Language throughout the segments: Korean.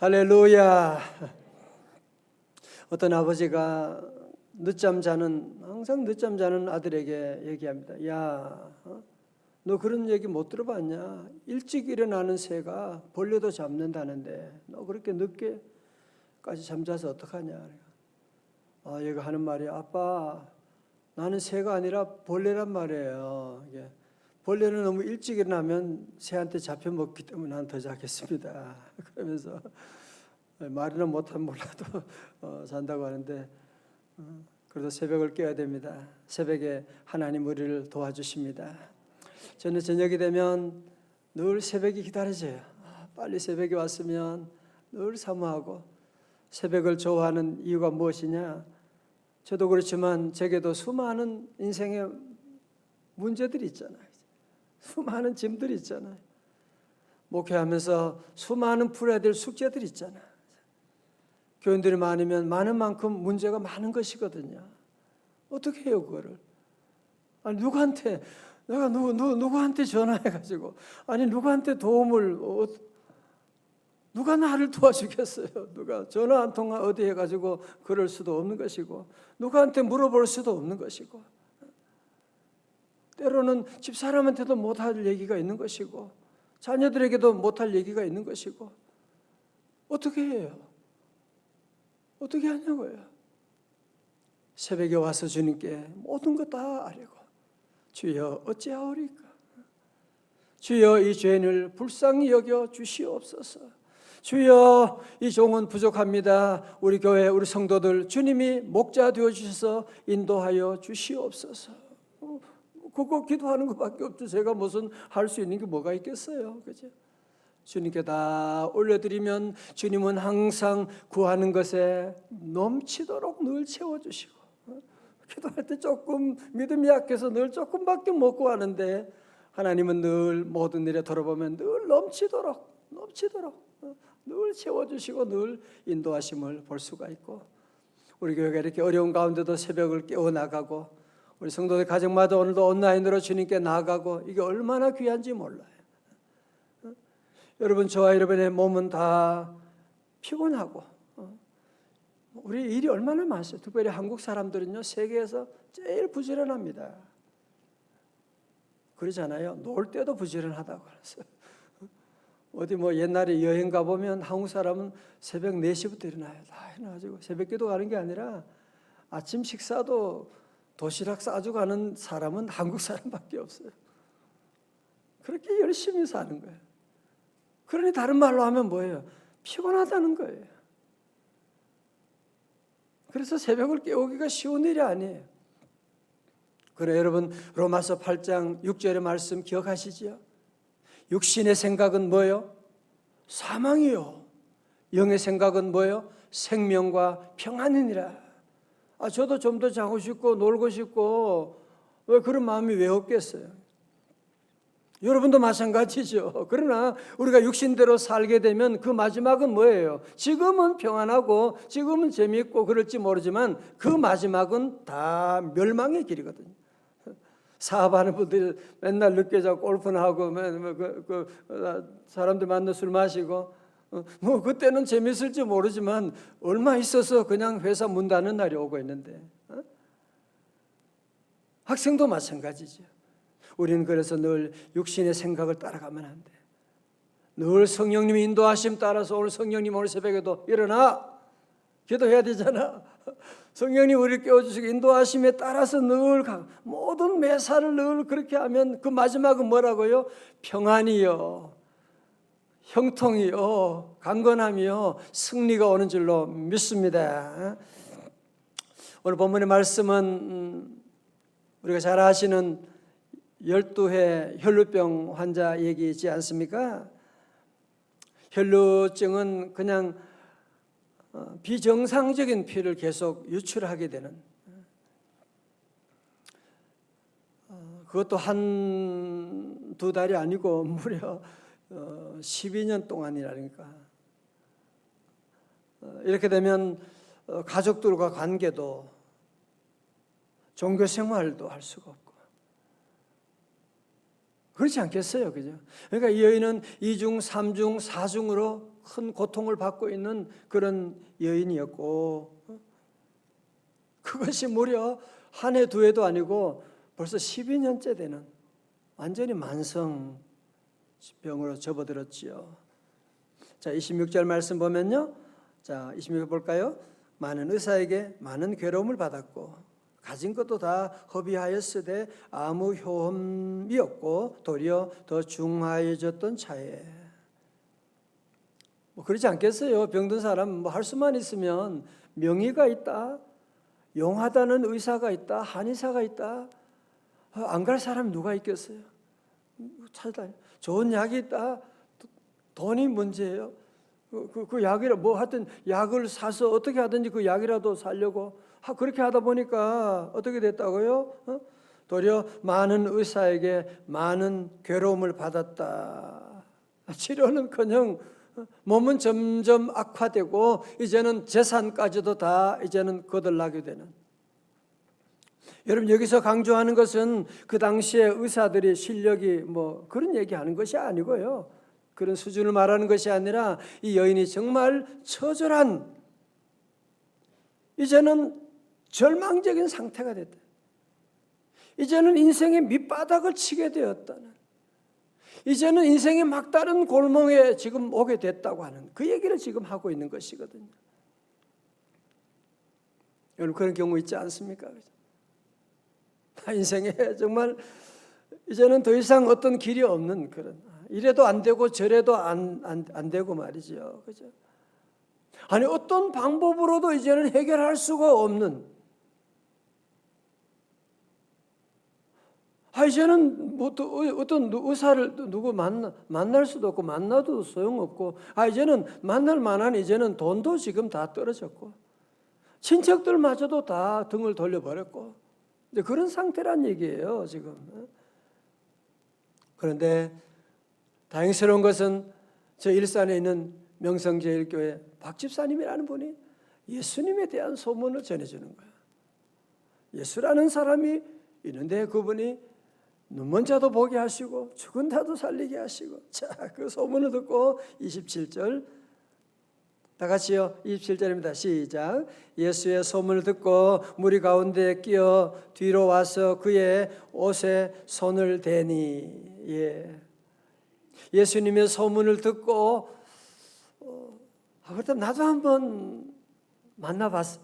할렐루야. 어떤 아버지가 늦잠 자는 항상 늦잠 자는 아들에게 얘기합니다. 야, 어? 너 그런 얘기 못 들어봤냐? 일찍 일어나는 새가 벌레도 잡는다는데 너 그렇게 늦게까지 잠자서 어떡하냐? 아, 얘가 하는 말이 아빠 나는 새가 아니라 벌레란 말이에요. 이게 벌레는 너무 일찍 일어나면 새한테 잡혀 먹기 때문에 난 더 자겠습니다. 그러면서 말은 못하면 몰라도 어, 잔다고 하는데 어, 그래도 새벽을 깨야 됩니다. 새벽에 하나님 우리를 도와주십니다. 저는 저녁이 되면 늘 새벽이 기다려져요. 아, 빨리 새벽이 왔으면 늘 사모하고 새벽을 좋아하는 이유가 무엇이냐? 저도 그렇지만 제게도 수많은 인생의 문제들이 있잖아요. 수많은 짐들이 있잖아요. 목회하면서 수많은 풀어야 될 숙제들이 있잖아요. 교인들이 많으면 많은 만큼 문제가 많은 것이거든요. 어떻게 해요, 그거를? 아니, 누구한테, 내가 누구, 누구, 누구한테 전화해가지고, 아니, 누구한테 도움을, 어, 누가 나를 도와주겠어요? 누가 전화 한 통화 어디 해가지고 그럴 수도 없는 것이고, 누구한테 물어볼 수도 없는 것이고, 때로는 집사람한테도 못할 얘기가 있는 것이고, 자녀들에게도 못할 얘기가 있는 것이고, 어떻게 해요? 어떻게 하냐고요? 새벽에 와서 주님께 모든 것 다 아뢰고, 주여 어찌하오리까? 주여 이 죄인을 불쌍히 여겨 주시옵소서. 주여 이 종은 부족합니다. 우리 교회 우리 성도들 주님이 목자 되어 주셔서 인도하여 주시옵소서. 어, 그거 기도하는 것밖에 없죠. 제가 무슨 할 수 있는 게 뭐가 있겠어요, 그죠? 주님께 다 올려드리면 주님은 항상 구하는 것에 넘치도록 늘 채워주시고 어, 기도할 때 조금 믿음이 약해서 늘 조금밖에 못 구하는데 하나님은 늘 모든 일에 돌아보면 늘 넘치도록 넘치도록 어, 늘 채워주시고 늘 인도하심을 볼 수가 있고 우리 교회가 이렇게 어려운 가운데도 새벽을 깨워 나가고 우리 성도들 가정마다 오늘도 온라인으로 주님께 나가고 이게 얼마나 귀한지 몰라요. 어? 여러분 저와 여러분의 몸은 다 피곤하고 어? 우리 일이 얼마나 많습니다. 특별히 한국 사람들은요 세계에서 제일 부지런합니다. 그러잖아요. 놀 때도 부지런하다고 그랬어요. 어디 뭐 옛날에 여행 가 보면 한국 사람은 새벽 4시부터 일어나요. 다 해놔가지고 새벽 기도 가는 게 아니라 아침 식사도 도시락 싸주 가는 사람은 한국 사람밖에 없어요. 그렇게 열심히 사는 거예요. 그러니 다른 말로 하면 뭐예요? 피곤하다는 거예요. 그래서 새벽을 깨우기가 쉬운 일이 아니에요. 그래 여러분 로마서 8장 6절의 말씀 기억하시지요? 육신의 생각은 뭐요? 사망이요. 영의 생각은 뭐요? 생명과 평안이니라. 아 저도 좀 더 자고 싶고 놀고 싶고 왜 그런 마음이 왜 없겠어요? 여러분도 마찬가지죠. 그러나 우리가 육신대로 살게 되면 그 마지막은 뭐예요? 지금은 평안하고 지금은 재미있고 그럴지 모르지만 그 마지막은 다 멸망의 길이거든요. 사업하는 분들 맨날 늦게 자고 골프나 하고 그, 그, 사람들 만나 술 마시고 어, 뭐 그때는 재밌을지 모르지만 얼마 있어서 그냥 회사 문 닫는 날이 오고 있는데 어? 학생도 마찬가지죠. 우리는 그래서 늘 육신의 생각을 따라가면 안 돼. 늘 성령님의 인도하심 따라서 오늘 성령님 오늘 새벽에도 일어나 기도해야 되잖아. 성령님 우리를 깨워주시고 인도하심에 따라서 늘 가, 모든 매사를 늘 그렇게 하면 그 마지막은 뭐라고요? 평안이요. 형통이요. 강건함이요. 승리가 오는 줄로 믿습니다. 오늘 본문의 말씀은 음, 우리가 잘 아시는 12회 혈루병 환자 얘기이지 않습니까? 혈루증은 그냥 어, 비정상적인 피를 계속 유출하게 되는 어, 그것도 한 두 달이 아니고 무려 12년 동안이라니까 어, 이렇게 되면 가족들과 관계도 종교 생활도 할 수가 없고 그렇지 않겠어요, 그죠? 그러니까 이 여인은 2중, 3중, 4중으로 큰 고통을 받고 있는 그런 여인이었고 어? 그것이 무려 한 해 두 해도 아니고 벌써 12년째 되는 완전히 만성 병으로 접어들었지요. 자, 26절 말씀 보면요. 자, 26절 볼까요? 많은 의사에게 많은 괴로움을 받았고 가진 것도 다 허비하였으되 아무 효험이 없고 도리어 더 중하여졌던 차에 뭐 그러지 않겠어요? 병든 사람 뭐 할 수만 있으면 명의가 있다, 용하다는 의사가 있다, 한의사가 있다. 안 갈 사람이 누가 있겠어요? 찾아다니. 좋은 약이 있다. 돈이 문제예요. 그, 그, 그 약이라 뭐 하여튼 약을 사서 어떻게 하든지 그 약이라도 살려고 하, 그렇게 하다 보니까 어떻게 됐다고요? 어? 도리어 많은 의사에게 많은 괴로움을 받았다. 치료는커녕 어? 몸은 점점 악화되고 이제는 재산까지도 다 이제는 거들나게 되는. 여러분 여기서 강조하는 것은 그 당시에 의사들의 실력이 뭐 그런 얘기하는 것이 아니고요. 그런 수준을 말하는 것이 아니라 이 여인이 정말 처절한 이제는 절망적인 상태가 됐다. 이제는 인생의 밑바닥을 치게 되었다는 이제는 인생의 막다른 골목에 지금 오게 됐다고 하는 그 얘기를 지금 하고 있는 것이거든요. 여러분 그런 경우 있지 않습니까? 인생에 정말 이제는 더 이상 어떤 길이 없는 그런 이래도 안 되고 저래도 안, 안, 안 되고 말이죠. 그죠? 아니 어떤 방법으로도 이제는 해결할 수가 없는 아 이제는 뭐또 어떤 의사를 누구 만나 만날 수도 없고 만나도 소용없고 아 이제는 만날 만한 이제는 돈도 지금 다 떨어졌고 친척들마저도 다 등을 돌려버렸고 이제 그런 상태란 얘기예요 지금 그런데 다행스러운 것은 저 일산에 있는 명성제일교회 박 집사님이라는 분이 예수님에 대한 소문을 전해주는 거야. 예수라는 사람이 있는데 그분이 눈먼 자도 보게 하시고 죽은 자도 살리게 하시고 자 그 소문을 듣고 27절 다 같이요. 27절입니다. 시작. 예수의 소문을 듣고 무리 가운데 끼어 뒤로 와서 그의 옷에 손을 대니. 예. 예수님의 소문을 듣고 어, 아, 그렇다면 나도 한번 만나봤어.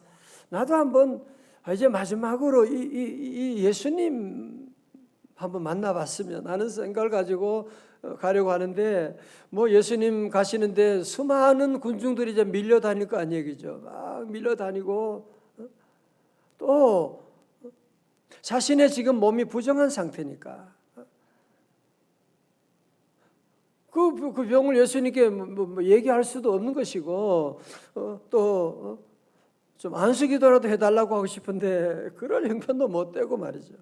나도 한번 아, 이제 마지막으로 이, 이, 이 예수님 한번 만나봤으면 하는 생각을 가지고 어, 가려고 하는데 뭐 예수님 가시는데 수많은 군중들이 이제 밀려 다닐 거 아니에요, 그죠? 막 밀려 다니고 어? 또 자신의 지금 몸이 부정한 상태니까 그, 그 병을 예수님께 뭐, 뭐 얘기할 수도 없는 것이고 어, 또좀 어, 안수기도라도 해달라고 하고 싶은데 그럴 형편도 못 되고 말이죠.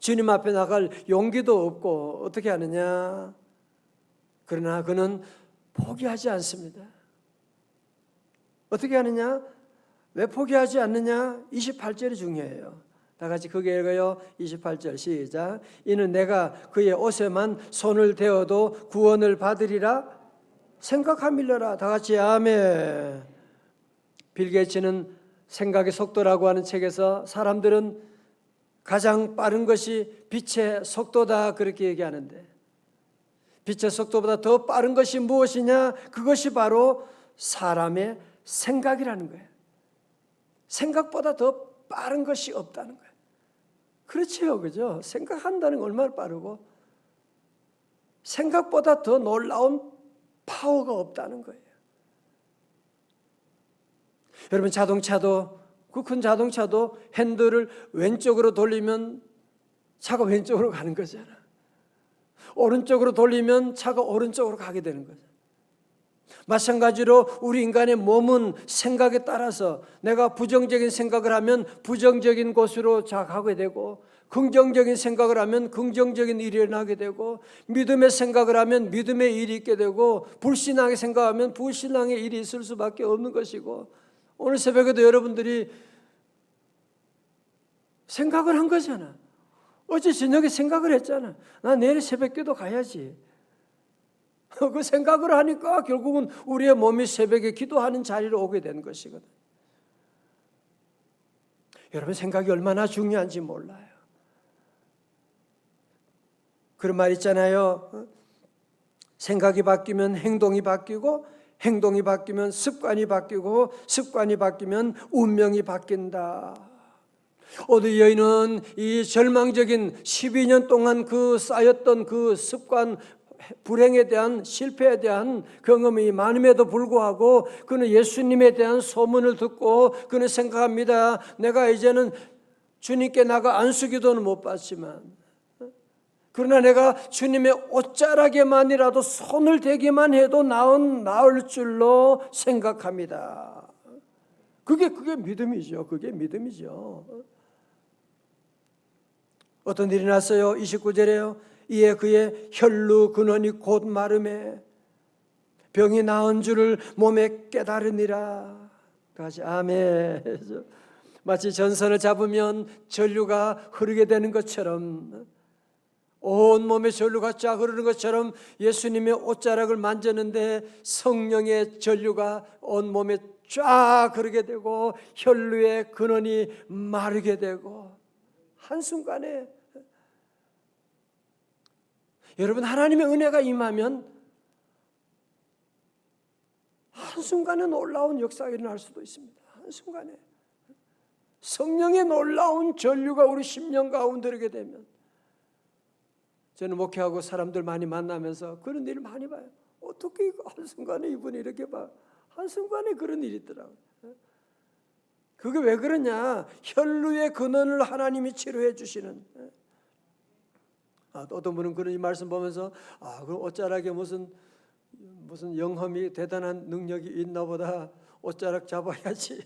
주님 앞에 나갈 용기도 없고 어떻게 하느냐? 그러나 그는 포기하지 않습니다. 어떻게 하느냐? 왜 포기하지 않느냐? 28절이 중요해요. 다 같이 크게 읽어요. 28절 시작. 이는 내가 그의 옷에만 손을 대어도 구원을 받으리라 생각함일러라. 다 같이 아멘. 빌 게이츠는 생각의 속도라고 하는 책에서 사람들은 가장 빠른 것이 빛의 속도다 그렇게 얘기하는데 빛의 속도보다 더 빠른 것이 무엇이냐? 그것이 바로 사람의 생각이라는 거예요. 생각보다 더 빠른 것이 없다는 거예요. 그렇지요, 그죠? 생각한다는 건 얼마나 빠르고 생각보다 더 놀라운 파워가 없다는 거예요. 여러분 자동차도 그 큰 자동차도 핸들을 왼쪽으로 돌리면 차가 왼쪽으로 가는 거잖아. 오른쪽으로 돌리면 차가 오른쪽으로 가게 되는 거죠. 마찬가지로 우리 인간의 몸은 생각에 따라서 내가 부정적인 생각을 하면 부정적인 곳으로 자가게 되고 긍정적인 생각을 하면 긍정적인 일이 일어나게 되고 믿음의 생각을 하면 믿음의 일이 있게 되고 불신앙의 생각하면 불신앙의 일이 있을 수밖에 없는 것이고 오늘 새벽에도 여러분들이 생각을 한 거잖아. 어제 저녁에 생각을 했잖아. 나 내일 새벽 기도 가야지. 그 생각을 하니까 결국은 우리의 몸이 새벽에 기도하는 자리로 오게 된 것이거든. 여러분 생각이 얼마나 중요한지 몰라요. 그런 말 있잖아요. 어? 생각이 바뀌면 행동이 바뀌고 행동이 바뀌면 습관이 바뀌고 습관이 바뀌면 운명이 바뀐다. 어느 여인은 이 절망적인 12년 동안 그 쌓였던 그 습관 불행에 대한 실패에 대한 경험이 많음에도 불구하고 그는 예수님에 대한 소문을 듣고 그는 생각합니다. 내가 이제는 주님께 나가 안수기도는 못 받지만 그러나 내가 주님의 옷자락에만이라도 손을 대기만 해도 나은 나을 줄로 생각합니다. 그게 그게 믿음이죠. 그게 믿음이죠. 어떤 일이 났어요? 29절에요. 이에 그의 혈루 근원이 곧 마름에 병이 나은 줄을 몸에 깨달으니라. 다시 아멘. 마치 전선을 잡으면 전류가 흐르게 되는 것처럼 온 몸에 전류가 쫙 흐르는 것처럼 예수님의 옷자락을 만졌는데 성령의 전류가 온 몸에 쫙 흐르게 되고 혈류의 근원이 마르게 되고 한순간에 여러분 하나님의 은혜가 임하면 한순간에 놀라운 역사가 일어날 수도 있습니다. 한순간에 성령의 놀라운 전류가 우리 심령 가운데 이르게 되면 저는 목회하고 사람들 많이 만나면서 그런 일을 많이 봐요. 어떻게 한순간에 이분이 이렇게 봐. 한순간에 그런 일이 있더라고요. 그게 왜 그러냐? 혈루의 근원을 하나님이 치료해 주시는. 아, 어떤 분은 그런 이 말씀 보면서 아, 그럼 옷자락에 무슨 무슨 영험이 대단한 능력이 있나 보다. 옷자락 잡아야지.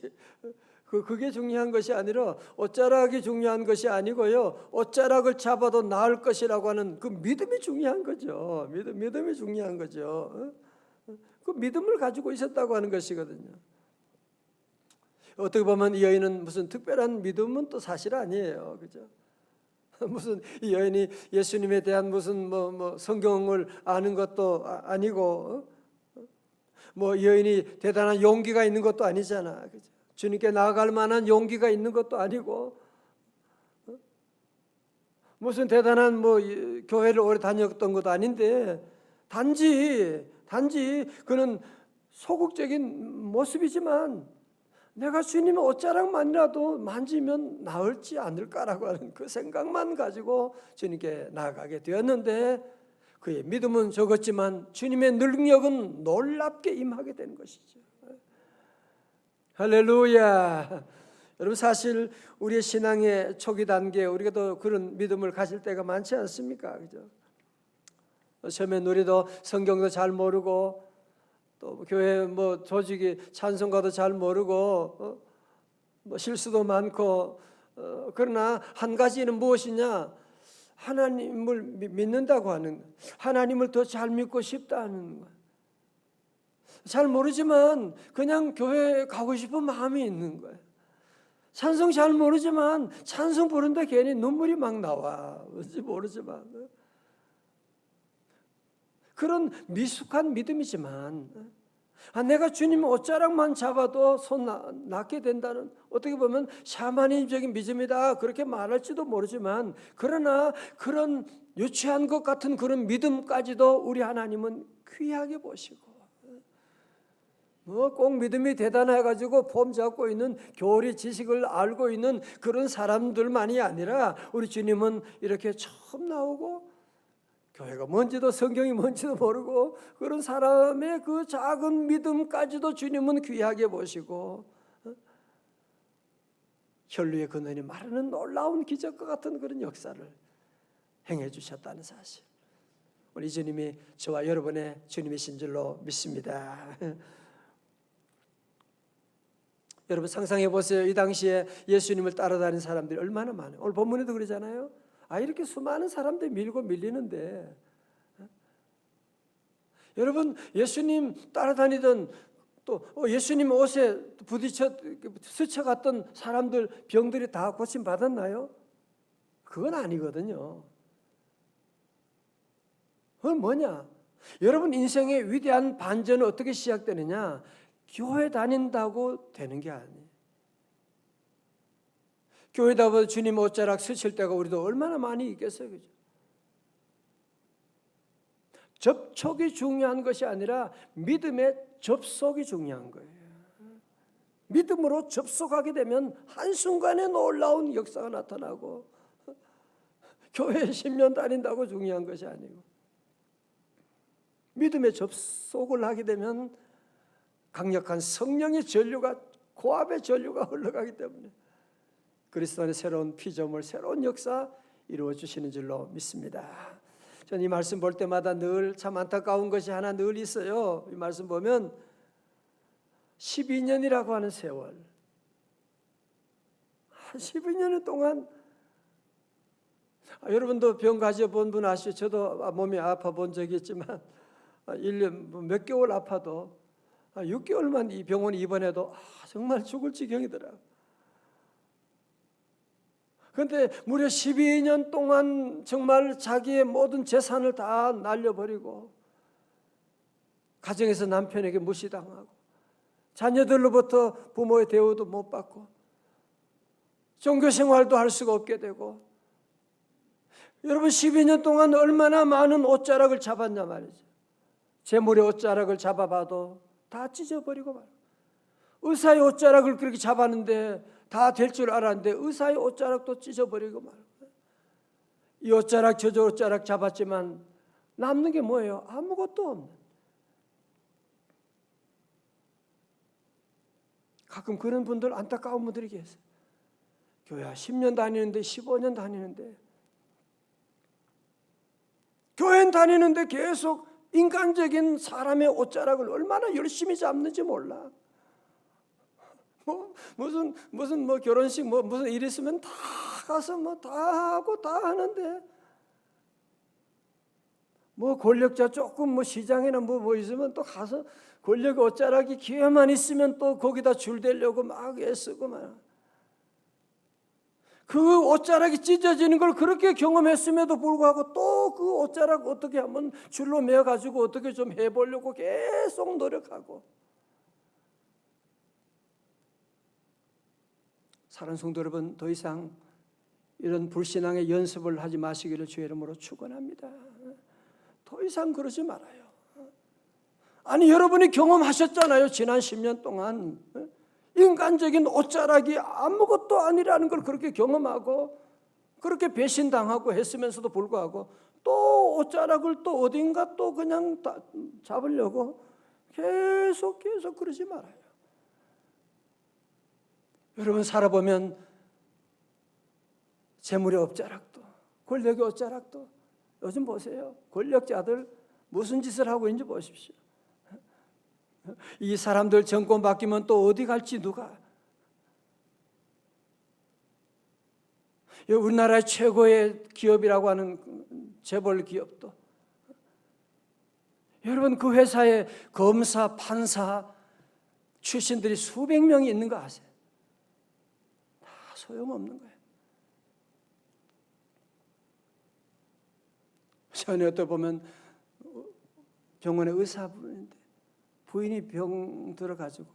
그 그게 중요한 것이 아니라 옷자락이 중요한 것이 아니고요. 옷자락을 잡아도 나을 것이라고 하는 그 믿음이 중요한 거죠. 믿음 믿음이 중요한 거죠. 그 믿음을 가지고 있었다고 하는 것이거든요. 어떻게 보면 이 여인은 무슨 특별한 믿음은 또 사실 아니에요. 그죠? 무슨 이 여인이 예수님에 대한 무슨 뭐, 뭐 성경을 아는 것도 아- 아니고 어? 뭐 여인이 대단한 용기가 있는 것도 아니잖아. 그죠? 주님께 나아갈 만한 용기가 있는 것도 아니고 어? 무슨 대단한 뭐 이- 교회를 오래 다녔던 것도 아닌데 단지 단지 그는 소극적인 모습이지만 내가 주님의 옷자락만이라도 만지면 나을지 않을까라고 하는 그 생각만 가지고 주님께 나아가게 되었는데 그의 믿음은 적었지만 주님의 능력은 놀랍게 임하게 된 것이죠. 할렐루야. 여러분 사실 우리의 신앙의 초기 단계 우리가 또 그런 믿음을 가질 때가 많지 않습니까? 그죠? 처음엔 우리도 성경도 잘 모르고 또 교회 뭐 조직이 찬송가도 잘 모르고 어? 뭐 실수도 많고 어, 그러나 한 가지는 무엇이냐? 하나님을 미- 믿는다고 하는 것. 하나님을 더 잘 믿고 싶다는 것. 잘 모르지만 그냥 교회 가고 싶은 마음이 있는 거예요. 찬송 잘 모르지만 찬송 부른다 괜히 눈물이 막 나와. 뭔지 모르지만 그런 미숙한 믿음이지만 아, 내가 주님 옷자락만 잡아도 손 나, 낫게 된다는 어떻게 보면 샤머니즘적인 믿음이다 그렇게 말할지도 모르지만 그러나 그런 유치한 것 같은 그런 믿음까지도 우리 하나님은 귀하게 보시고 뭐 꼭 믿음이 대단해 가지고 폼 잡고 있는 교리 지식을 알고 있는 그런 사람들만이 아니라 우리 주님은 이렇게 처음 나오고 교회가 뭔지도 성경이 뭔지도 모르고 그런 사람의 그 작은 믿음까지도 주님은 귀하게 보시고 어? 혈류의 근원이 마르는 놀라운 기적과 같은 그런 역사를 행해 주셨다는 사실. 우리 주님이 저와 여러분의 주님이신 줄로 믿습니다. 여러분 상상해 보세요. 이 당시에 예수님을 따라다니는 사람들이 얼마나 많아요. 오늘 본문에도 그러잖아요. 아 이렇게 수많은 사람들이 밀고 밀리는데 어? 여러분 예수님 따라다니던 또 어, 예수님 옷에 부딪혀 스쳐갔던 사람들 병들이 다 고침 받았나요? 그건 아니거든요. 그건 뭐냐? 여러분 인생의 위대한 반전은 어떻게 시작되느냐? 교회 다닌다고 되는 게 아니에요. 교회 다 보다 주님 옷자락 스칠 때가 우리도 얼마나 많이 있겠어요. 그죠? 접촉이 중요한 것이 아니라 믿음의 접속이 중요한 거예요. 믿음으로 접속하게 되면 한순간에 놀라운 역사가 나타나고 교회 10년 다닌다고 중요한 것이 아니고 믿음의 접속을 하게 되면 강력한 성령의 전류가 고압의 전류가 흘러가기 때문에 그리스도 안에 새로운 피조물, 새로운 역사 이루어 주시는 줄로 믿습니다. 저는 이 말씀 볼 때마다 늘 참 안타까운 것이 하나 늘 있어요. 이 말씀 보면 12년이라고 하는 세월. 12년 동안 아, 여러분도 병 가져본 분 아시죠? 저도 몸이 아파 본 적이 있지만 1년 몇 개월 아파도 6개월만 이 병원에 입원해도 아, 정말 죽을 지경이더라. 그런데 무려 12년 동안 정말 자기의 모든 재산을 다 날려버리고 가정에서 남편에게 무시당하고 자녀들로부터 부모의 대우도 못 받고 종교 생활도 할 수가 없게 되고 여러분 12년 동안 얼마나 많은 옷자락을 잡았냐 말이죠. 재물의 옷자락을 잡아봐도 다 찢어버리고 말. 의사의 옷자락을 그렇게 잡았는데 다 될 줄 알았는데 의사의 옷자락도 찢어버리고 말. 이 옷자락 저저 옷자락 잡았지만 남는 게 뭐예요? 아무것도 없는. 가끔 그런 분들 안타까운 분들이 계세요. 교회 10년 다니는데 15년 다니는데 교회 다니는데 계속 인간적인 사람의 옷자락을 얼마나 열심히 잡는지 몰라. 뭐 무슨 무슨 뭐 결혼식 뭐 무슨 일 있으면 다 가서 뭐 다 하고 다 하는데 뭐 권력자 조금 뭐 시장이나 뭐뭐 있으면 또 가서 권력 옷자락이 기회만 있으면 또 거기다 줄 대려고 막 애쓰고 막. 그 옷자락이 찢어지는 걸 그렇게 경험했음에도 불구하고 또 그 옷자락 어떻게 한번 줄로 매어 가지고 어떻게 좀 해보려고 계속 노력하고 사랑 성도 여러분 더 이상 이런 불신앙의 연습을 하지 마시기를 주의 이름으로 축원합니다. 더 이상 그러지 말아요. 아니 여러분이 경험하셨잖아요. 지난 10년 동안 인간적인 옷자락이 아무것도 아니라는 걸 그렇게 경험하고 그렇게 배신당하고 했으면서도 불구하고 또 옷자락을 또 어딘가 또 그냥 다 잡으려고 계속 계속 그러지 말아요. 여러분 살아보면 재물의 옷자락도 권력의 옷자락도 요즘 보세요. 권력자들 무슨 짓을 하고 있는지 보십시오. 이 사람들 정권 바뀌면 또 어디 갈지 누가 우리나라의 최고의 기업이라고 하는 재벌 기업도 여러분 그 회사에 검사, 판사 출신들이 수백 명이 있는 거 아세요? 다 소용없는 거예요. 전에 어떤 보면 병원의 의사분인데 부인이 병 들어가지고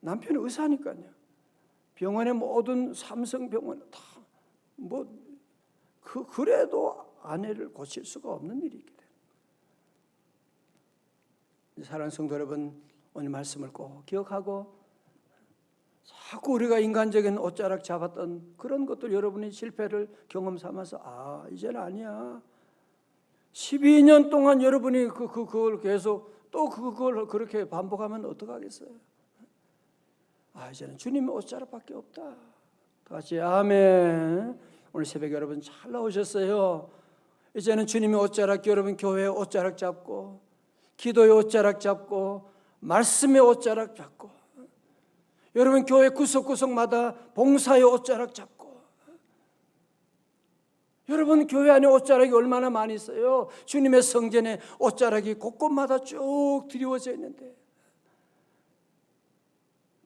남편이 의사니까요. 병원의 모든 삼성 병원 다 뭐 그 그래도 아내를 고칠 수가 없는 일이 있게 돼요. 사랑하는 성도 여러분 오늘 말씀을 꼭 기억하고 자꾸 우리가 인간적인 옷자락 잡았던 그런 것들 여러분이 실패를 경험 삼아서 아 이제는 아니야. 12년 동안 여러분이 그, 그 그걸 계속 또 그걸 그렇게 반복하면 어떡하겠어요? 아 이제는 주님의 옷자락밖에 없다. 다시 아멘. 오늘 새벽 여러분 잘 나오셨어요. 이제는 주님의 옷자락 여러분 교회의 옷자락 잡고 기도의 옷자락 잡고 말씀의 옷자락 잡고 여러분 교회 구석구석마다 봉사의 옷자락 잡고 여러분 교회 안에 옷자락이 얼마나 많이 있어요. 주님의 성전에 옷자락이 곳곳마다 쭉 드리워져 있는데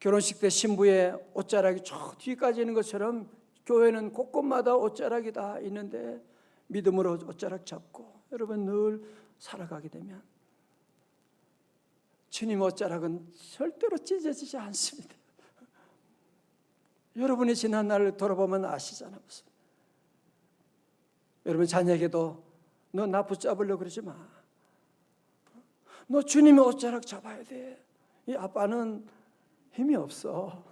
결혼식 때 신부의 옷자락이 쭉 뒤까지 있는 것처럼 교회는 곳곳마다 옷자락이 다 있는데 믿음으로 옷자락 잡고 여러분 늘 살아가게 되면 주님 옷자락은 절대로 찢어지지 않습니다. 여러분이 지난 날을 돌아보면 아시잖아요. 여러분 자녀에게도 너 나 붙잡으려 그러지 마. 너 주님의 옷자락 잡아야 돼. 이 아빠는 힘이 없어.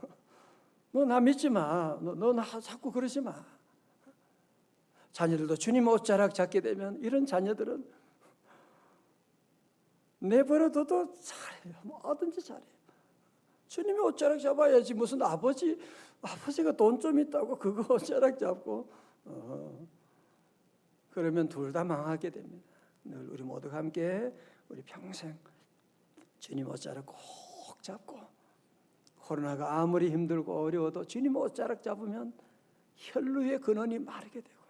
너 나 믿지 마. 너 나 자꾸 그러지 마. 자녀들도 주님 옷자락 잡게 되면 이런 자녀들은 내버려둬도 잘해요. 뭐든지 잘해요. 주님의 옷자락 잡아야지 무슨 아버지 아버지가 돈 좀 있다고 그거 옷자락 잡고 어, 그러면 둘 다 망하게 됩니다. 늘 우리 모두가 함께 우리 평생 주님 옷자락 꼭 잡고 코로나가 아무리 힘들고 어려워도 주님 옷자락 잡으면 혈루의 근원이 마르게 되고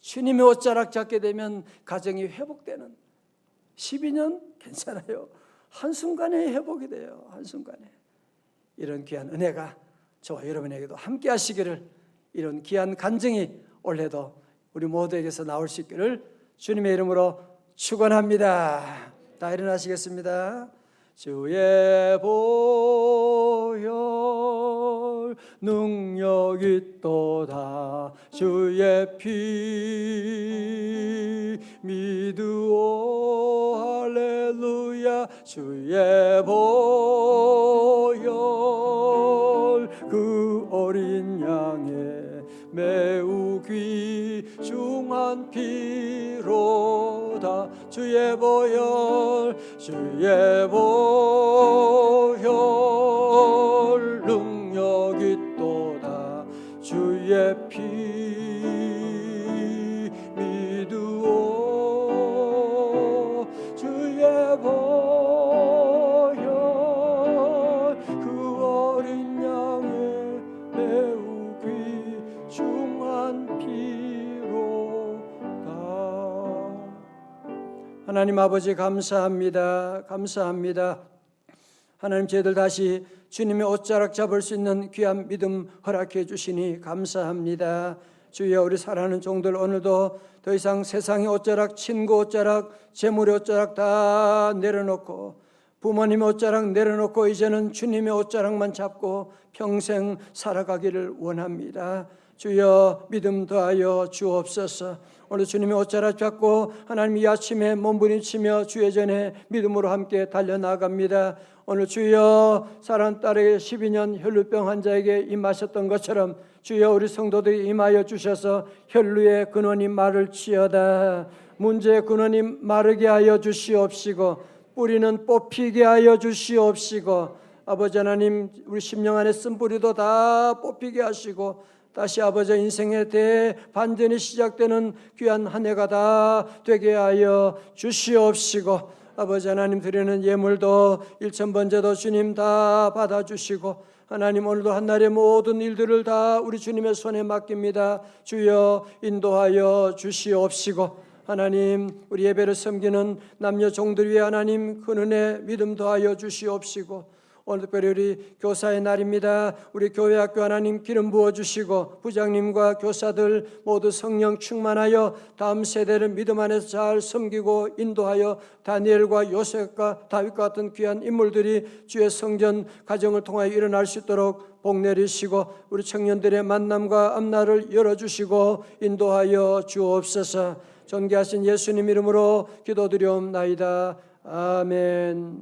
주님의 옷자락 잡게 되면 가정이 회복되는 12년 괜찮아요. 한순간에 회복이 돼요. 한순간에. 이런 귀한 은혜가 저와 여러분에게도 함께 하시기를 이런 귀한 간증이 올해도 우리 모두에게서 나올 수 있기를 주님의 이름으로 축원합니다. 다 일어나시겠습니다. 주의 보혈 능력 있도다 주의 피 믿으오 할렐루야 주의 보혈 그 어린 양의 매우 귀 중한 피로다. 주의 보혈 주의 보혈 하나님 아버지 감사합니다 감사합니다 하나님 저희들 다시 주님의 옷자락 잡을 수 있는 귀한 믿음 허락해 주시니 감사합니다. 주여 우리 사랑하는 종들 오늘도 더 이상 세상의 옷자락, 친구 옷자락, 재물의 옷자락 다 내려놓고 부모님의 옷자락 내려놓고 이제는 주님의 옷자락만 잡고 평생 살아가기를 원합니다. 주여 믿음 더하여 주옵소서. 오늘 주님의 옷자락 잡고 하나님 이 아침에 몸부림치며 주의 전에 믿음으로 함께 달려나갑니다. 오늘 주여 사랑 딸에게 12년 혈루병 환자에게 임하셨던 것처럼 주여 우리 성도들이 임하여 주셔서 혈루의 근원이 마를 치어다 문제의 근원이 마르게 하여 주시옵시고 뿌리는 뽑히게 하여 주시옵시고 아버지 하나님 우리 심령 안에 쓴 뿌리도 다 뽑히게 하시고 다시 아버지 인생의 대반전이 시작되는 귀한 한 해가 다 되게 하여 주시옵시고 아버지 하나님 드리는 예물도 일천 번제도 주님 다 받아주시고 하나님 오늘도 한날의 모든 일들을 다 우리 주님의 손에 맡깁니다. 주여 인도하여 주시옵시고 하나님 우리 예배를 섬기는 남녀 종들 위해 하나님 큰 은혜 믿음 더하여 주시옵시고 오늘 특별히 우리 교사의 날입니다. 우리 교회 학교 하나님 기름 부어 주시고 부장님과 교사들 모두 성령 충만하여 다음 세대를 믿음 안에서 잘 섬기고 인도하여 다니엘과 요셉과 다윗과 같은 귀한 인물들이 주의 성전 가정을 통하여 일어날 수 있도록 복 내리시고 우리 청년들의 만남과 앞날을 열어 주시고 인도하여 주옵소서. 존귀하신 예수님 이름으로 기도드리옵나이다. 아멘.